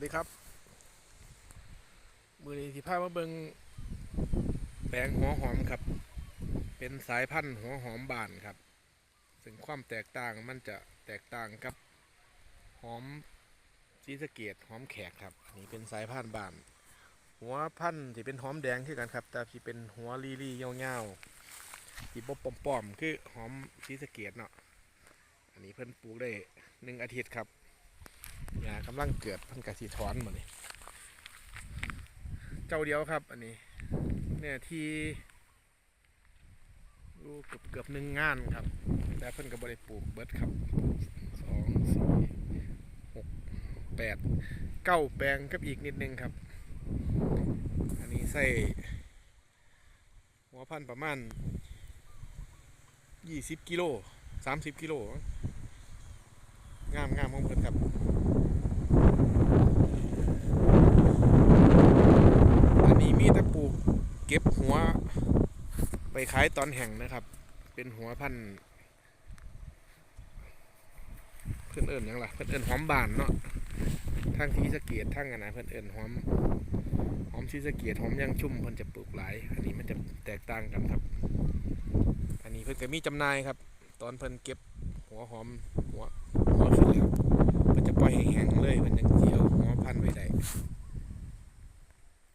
วัสดีครับ มือนี้ที่พามาเบิงแปลงหัวหอมครับ เป็นสายพันธุ์หัวหอมบานครับ ซึ่งความแตกต่างมันจะแตกต่างกับหอมซีสเกตหอมแขกครับนี่เป็นสายพันธุ์บาน หัวพันธุ์ที่เป็นหอมแดงคือกันครับ แต่ที่เป็นหัวลีลีเงาๆที่บบปอมๆคือหอมซีสเกตเนาะอันนี้เพิ่นปลูกได้หนึ่งอาทิตย์ครับ หญ้ากำลังเกิดพันกะสีถอนมานี่เจ้าเดียวครับอันนี้ เนี่ยที่ลูกเกือบเกือบหนึ่งงานครับ แต่เพิ่นก็บบริปลูกเบิร์ดครับสองสี่หกแปดเก้าแปลงกับอีกนิดนึงครับ อันนี้ใส่หัวพันประมาณยี่สิบกิโลสามสิบกิโลงงามงามของเพิ่นครับ อันนี้มีแตะปลูก เก็บหัวไปขายตอนแห่งนะครับ เป็นหัวพันเพื่อนเอิญยังล่ะเพื่อนเอิญหอมบานเนาะทั้งที่สะเกียดทั้งอันนะเพื่อนเอิญหอมหอมชีสะเกียดหอมย่างชุ่มเพิ่นจะปลูกหลาย อันนี้มันจะแตกต่างกันครับ อันนี้เพิ่อนก็มีจำนายครับ ตอนเพิ่อนเก็บหัวหอมหัวหัวขึ้น